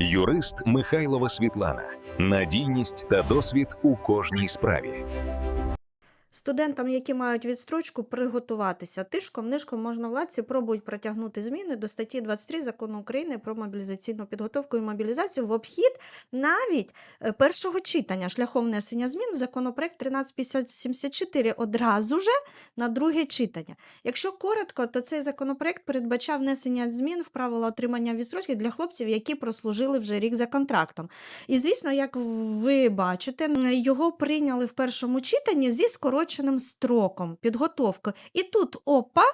Юрист Михайлова Світлана. Надійність та досвід у кожній справі. Студентам, які мають відстрочку, приготуватися. Тишком, нишком можна владці пробують протягнути зміни до статті 23 закону України про мобілізаційну підготовку і мобілізацію в обхід навіть е, першого читання шляхом внесення змін в законопроект 1374 одразу же на друге читання. Якщо коротко, то цей законопроект передбачав внесення змін в правила отримання відстрочки для хлопців, які прослужили вже рік за контрактом. І звісно, як ви бачите, його прийняли в першому читанні зі скороченим строком підготовки. І тут опа.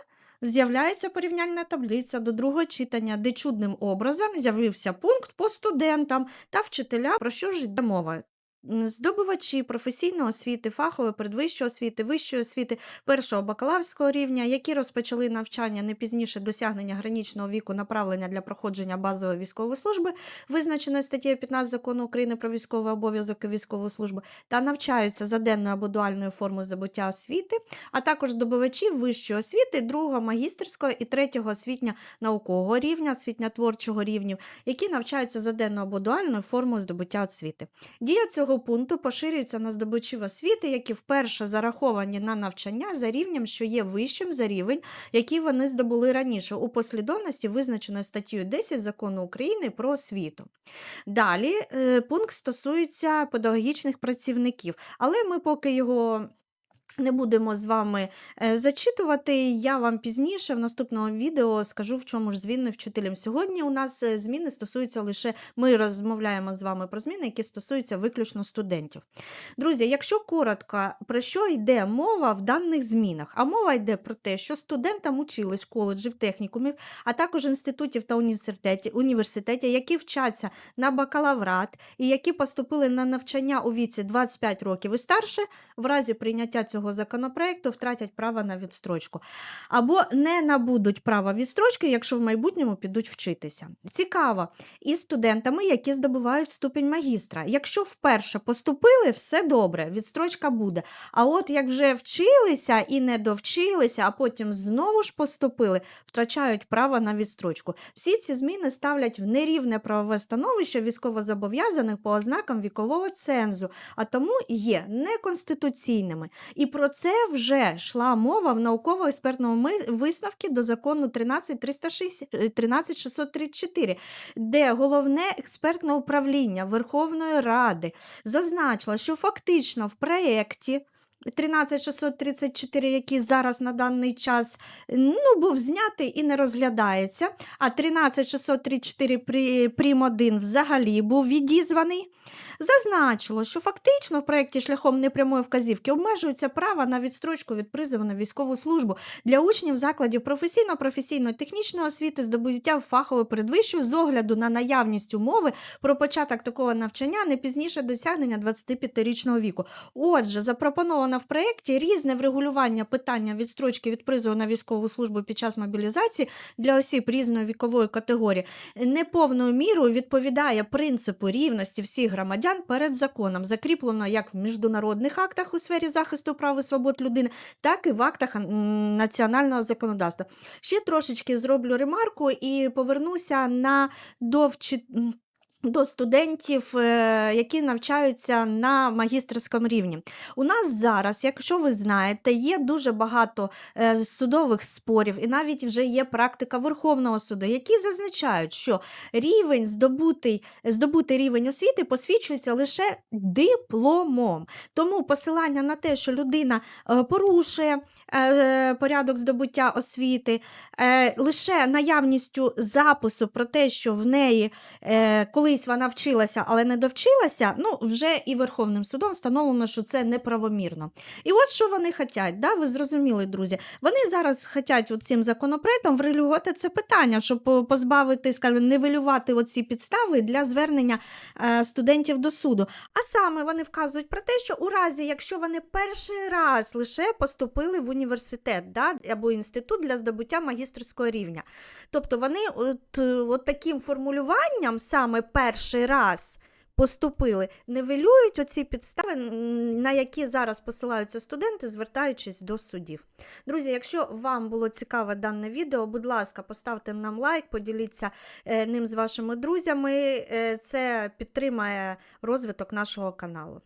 З'являється порівняльна таблиця до другого читання, де чудним образом з'явився пункт по студентам та вчителям, про що ж йде мова. Здобувачі професійної освіти, фахової передвищої освіти, вищої освіти першого бакалаврського рівня, які розпочали навчання не пізніше досягнення гранічного віку направлення для проходження базової військової служби, визначеної статтею 15 закону України про військовий обов'язок військову службу, та навчаються за денною або дуальною формою здобуття освіти, а також здобувачі вищої освіти, другого магістерського і третього освітньо-наукового рівня, освітньо-творчого рівнів, які навчаються за денною або дуальною формою здобуття освіти. Дія цього пункту поширюється на здобучів освіти, які вперше зараховані на навчання за рівнем, що є вищим за рівень, який вони здобули раніше у послідовності, визначеної статтею 10 закону України про освіту. Далі е, пункт стосується педагогічних працівників, але ми поки його. Не будемо з вами е, зачитувати. Я вам пізніше в наступному відео скажу, в чому ж зміни вчителям. Сьогодні у нас е, зміни стосуються лише ми розмовляємо з вами про зміни, які стосуються виключно студентів. Друзі, якщо коротко, про що йде мова в даних змінах? А мова йде про те, що студентам училищ, коледжів, технікумів, а також інститутів та університетів, університетів, які вчаться на бакалаврат і які поступили на навчання у віці 25 років і старше, в разі прийняття цього законопроекту втратять право на відстрочку. Або не набудуть права відстрочки, якщо в майбутньому підуть вчитися. Цікаво, і студентами, які здобувають ступінь магістра. Якщо вперше поступили, все добре, відстрочка буде. А от як вже вчилися і не довчилися, а потім знову ж поступили, втрачають право на відстрочку. Всі ці зміни ставлять в нерівне правове становище військовозобов'язаних по ознакам вікового цензу, а тому є неконституційними. І про це вже йшла мова в науково-експертному висновку до закону 13360 е, 13634, де головне експертне управління Верховної Ради зазначило, що фактично в проєкті 13634, який зараз на даний час ну, був знятий і не розглядається, а 13634 при- прим. 1 взагалі був відізваний, зазначило, що фактично в проєкті шляхом непрямої вказівки обмежується право на відстрочку від призову на військову службу для учнів закладів професійно-професійно-технічної освіти, здобуття фахової передвищої з огляду на наявність умови про початок такого навчання не пізніше досягнення 25-річного віку. Отже, запропоновано в проєкті різне врегулювання питання відстрочки від призову на військову службу під час мобілізації для осіб різної вікової категорії неповною мірою відповідає принципу рівності всіх громадян перед законом, закріплено як в міжнародних актах у сфері захисту прав і свобод людини, так і в актах національного законодавства. Ще трошечки зроблю ремарку і повернуся на довчі. До студентів, е, які навчаються на магістерському рівні. У нас зараз, якщо ви знаєте, є дуже багато е, судових спорів, і навіть вже є практика Верховного суду, які зазначають, що рівень здобутий, здобутий рівень освіти посвідчується лише дипломом. Тому посилання на те, що людина е, порушує порядок здобуття освіти, лише наявністю запису про те, що в неї е, колись вона вчилася, але не довчилася, ну вже і Верховним судом встановлено, що це неправомірно. І от що вони хочуть, да? ви зрозуміли, друзі. Вони зараз хочуть цим законопроектом врегулювати це питання, щоб позбавити, скажімо, нивелювати оці підстави для звернення е, студентів до суду. А саме вони вказують про те, що у разі, якщо вони перший раз лише поступили в університет да, або інститут для здобуття магістерського рівня. Тобто вони от, е, от таким формулюванням саме перший раз поступили, невелюють оці підстави, на які зараз посилаються студенти, звертаючись до судів. Друзі, якщо вам було цікаве дане відео, будь ласка, поставте нам лайк, поділіться е, ним з вашими друзями. Е, Це підтримає розвиток нашого каналу.